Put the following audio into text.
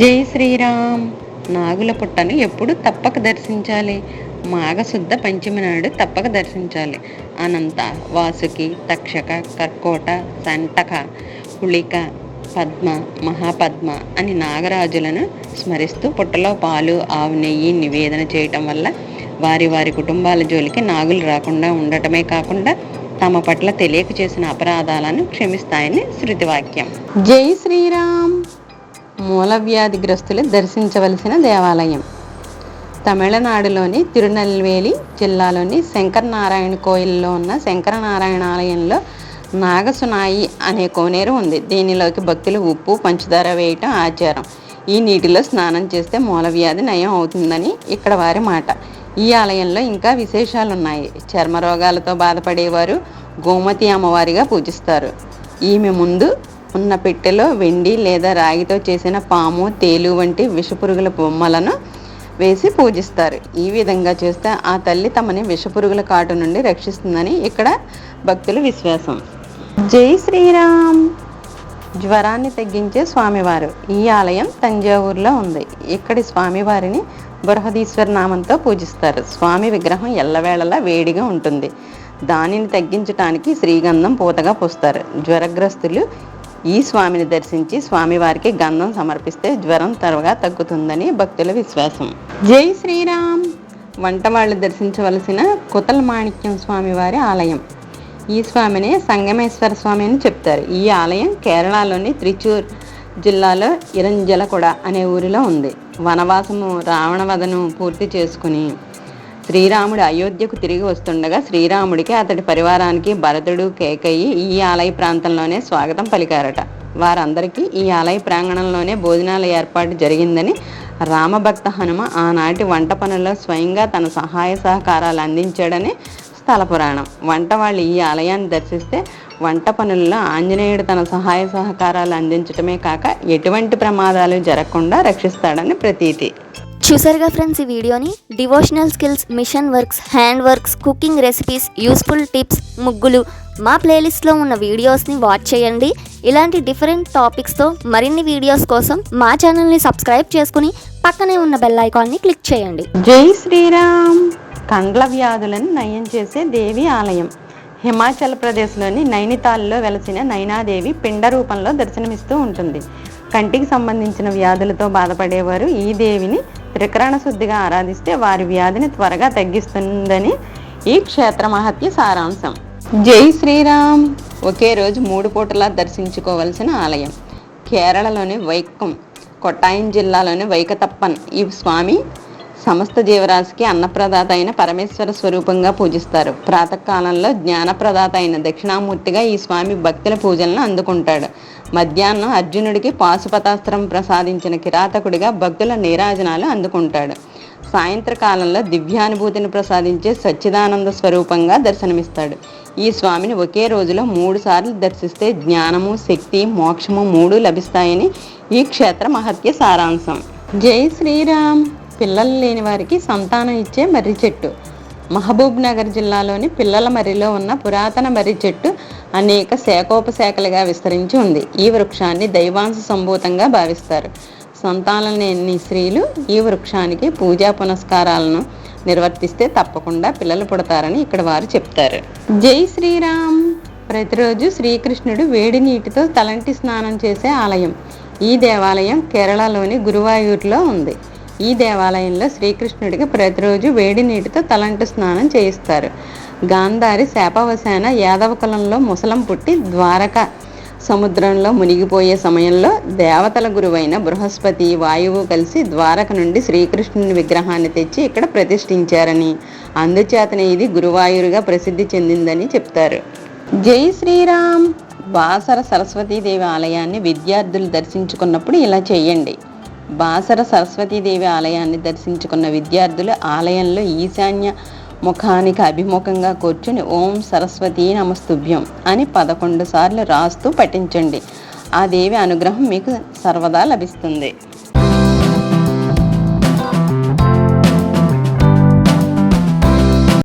జై శ్రీరామ్. నాగుల పుట్టను ఎప్పుడు తప్పక దర్శించాలి. మాఘశుద్ధ పంచమి నాడు తప్పక దర్శించాలి. అనంత వాసుకి తక్షక కర్కోట సంటక పుళిక పద్మ మహాపద్మ అని నాగరాజులను స్మరిస్తూ పుట్టలో పాలు ఆవు నెయ్యి నివేదన చేయటం వల్ల వారి వారి కుటుంబాల జోలికి నాగులు రాకుండా ఉండటమే కాకుండా తమ పట్ల తెలియక చేసిన అపరాధాలను క్షమిస్తాయని శృతివాక్యం. జై శ్రీరామ్. మూలవ్యాధిగ్రస్తులు దర్శించవలసిన దేవాలయం. తమిళనాడులోని తిరునెల్వేలి జిల్లాలోని శంకరనారాయణ కోయిల్లో ఉన్న శంకరనారాయణ ఆలయంలో నాగసునాయి అనే కోనేరు ఉంది. దీనిలోకి భక్తులు ఉప్పు పంచదార వేయటం ఆచారం. ఈ నీటిలో స్నానం చేస్తే మూలవ్యాధి నయం అవుతుందని ఇక్కడ వారి మాట. ఈ ఆలయంలో ఇంకా విశేషాలు ఉన్నాయి చర్మ రోగాలతో బాధపడేవారు గోమతి అమ్మవారిగా పూజిస్తారు. ఈమె ముందు ఉన్న పెట్టెలో వెండి లేదా రాగితో చేసిన పాము తేలు వంటి విషపురుగుల బొమ్మలను వేసి పూజిస్తారు. ఈ విధంగా చేస్తే ఆ తల్లి తమని విషపురుగుల కాటు నుండి రక్షిస్తుందని ఇక్కడ భక్తుల విశ్వాసం. జై శ్రీరామ్. జ్వరాన్ని తగ్గించే స్వామివారు. ఈ ఆలయం తంజావూరులో ఉంది. ఇక్కడి స్వామివారిని బృహదీశ్వర నామంతో పూజిస్తారు. స్వామి విగ్రహం ఎల్లవేళలా వేడిగా ఉంటుంది. దానిని తగ్గించటానికి శ్రీగంధం పూతగా పోస్తారు. జ్వరగ్రస్తులు ఈ స్వామిని దర్శించి స్వామివారికి గంధం సమర్పిస్తే జ్వరం త్వరగా తగ్గుతుందని భక్తుల విశ్వాసం. జై శ్రీరామ్. వంట వాళ్ళు దర్శించవలసిన కుతల మాణిక్యం స్వామివారి ఆలయం. ఈ స్వామిని సంగమేశ్వర స్వామి అని చెప్తారు. ఈ ఆలయం కేరళలోని త్రిచూర్ జిల్లాలో ఇరంజలకొడ అనే ఊరిలో ఉంది. వనవాసము రావణవధను పూర్తి చేసుకుని శ్రీరాముడు అయోధ్యకు తిరిగి వస్తుండగా శ్రీరాముడికి అతడి పరివారానికి భరతుడు కేకయ్యి ఈ ఆలయ ప్రాంతంలోనే స్వాగతం పలికారట. వారందరికీ ఈ ఆలయ ప్రాంగణంలోనే భోజనాల ఏర్పాటు జరిగిందని రామభక్త హనుమ ఆనాటి వంట పనుల్లో స్వయంగా తన సహాయ సహకారాలు అందించాడని స్థల పురాణం. వంట వాళ్ళు ఈ ఆలయాన్ని దర్శిస్తే వంట పనుల్లో ఆంజనేయుడు తన సహాయ సహకారాలు అందించటమే కాక ఎటువంటి ప్రమాదాలు జరగకుండా రక్షిస్తాడని ప్రతీతి. చూసారుగా ఫ్రెండ్స్ ఈ వీడియోని? Devotional skills machine works hand works cooking recipes useful tips ముగ్గులు. మా ప్లేలిస్ట్లో ఉన్న వీడియోస్ని వాచ్ చేయండి. ఇలాంటి డిఫరెంట్ టాపిక్స్తో మరిన్ని వీడియోస్ కోసం మా ఛానల్ని సబ్స్క్రైబ్ చేసుకుని పక్కనే ఉన్న బెల్ ఐకాన్ని క్లిక్ చేయండి. జై శ్రీరామ్. కండ్ల వ్యాధులను నయం చేసే దేవి ఆలయం. హిమాచల్ ప్రదేశ్లోని నైనితాల్లో వెలసిన నైనాదేవి పిండ రూపంలో దర్శనమిస్తూ ఉంటుంది. కంటికి సంబంధించిన వ్యాధులతో బాధపడేవారు ఈ దేవిని త్రికరణ శుద్ధిగా ఆరాధిస్తే వారి వ్యాధిని త్వరగా తగ్గిస్తుందని ఈ క్షేత్ర మహత్య సారాంశం. జై శ్రీరామ్. ఒకే రోజు మూడు పూటలా దర్శించుకోవలసిన ఆలయం. కేరళలోని వైక్కం కొట్టాయం జిల్లాలోని వైకతప్పన్. ఈ స్వామి సమస్త జీవరాశికి అన్నప్రదాత అయిన పరమేశ్వర స్వరూపంగా పూజిస్తారు. ప్రాతకాలంలో జ్ఞానప్రదాత అయిన దక్షిణామూర్తిగా ఈ స్వామి భక్తుల పూజలను అందుకుంటాడు. మధ్యాహ్నం అర్జునుడికి పాశుపతాస్త్రం ప్రసాదించిన కిరాతకుడిగా భక్తుల నీరాజనాలు అందుకుంటాడు. సాయంత్రకాలంలో దివ్యానుభూతిని ప్రసాదించే సచ్చిదానంద స్వరూపంగా దర్శనమిస్తాడు. ఈ స్వామిని ఒకే రోజులో మూడు సార్లు దర్శిస్తే జ్ఞానము శక్తి మోక్షము మూడు లభిస్తాయని ఈ క్షేత్ర మహత్య సారాంశం. జై శ్రీరామ్. పిల్లలు లేని వారికి సంతానం ఇచ్చే మర్రి చెట్టు. మహబూబ్ నగర్ జిల్లాలోని పిల్లల మర్రిలో ఉన్న పురాతన మర్రి చెట్టు అనేక శాఖోపశాఖలుగా విస్తరించి ఉంది. ఈ వృక్షాన్ని దైవాంశ సంభూతంగా భావిస్తారు. సంతానలేని స్త్రీలు ఈ వృక్షానికి పూజా పునస్కారాలను నిర్వర్తిస్తే తప్పకుండా పిల్లలు పుడతారని ఇక్కడ వారు చెప్తారు. జై శ్రీరామ్! ప్రతిరోజు శ్రీకృష్ణుడు వేడి నీటితో తలంటి స్నానం చేసే ఆలయం. ఈ దేవాలయం కేరళలోని గురువాయూరులో ఉంది. ఈ దేవాలయంలో శ్రీకృష్ణుడికి ప్రతిరోజు వేడి నీటితో తలంటు స్నానం చేయిస్తారు. గాంధారి శాపవశాన యాదవ కులంలో ముసలం పుట్టి ద్వారక సముద్రంలో మునిగిపోయే సమయంలో దేవతల గురువైన బృహస్పతి వాయువు కలిసి ద్వారక నుండి శ్రీకృష్ణుని విగ్రహాన్ని తెచ్చి ఇక్కడ ప్రతిష్ఠించారని. అందుచేతనే ఇది గురువాయూరుగా ప్రసిద్ధి చెందిందని చెప్తారు. జై శ్రీరామ్! బాసర సరస్వతీదేవి ఆలయాన్ని విద్యార్థులు దర్శించుకున్నప్పుడు ఇలా చేయండి. బాసర సరస్వతీదేవి ఆలయాన్ని దర్శించుకున్న విద్యార్థులు ఆలయంలో ఈశాన్య ముఖానికి అభిముఖంగా కూర్చుని ఓం సరస్వతీ నమస్తుభ్యం అని పదకొండు సార్లు రాస్తూ పఠించండి. ఆ దేవి అనుగ్రహం మీకు సర్వదా లభిస్తుంది.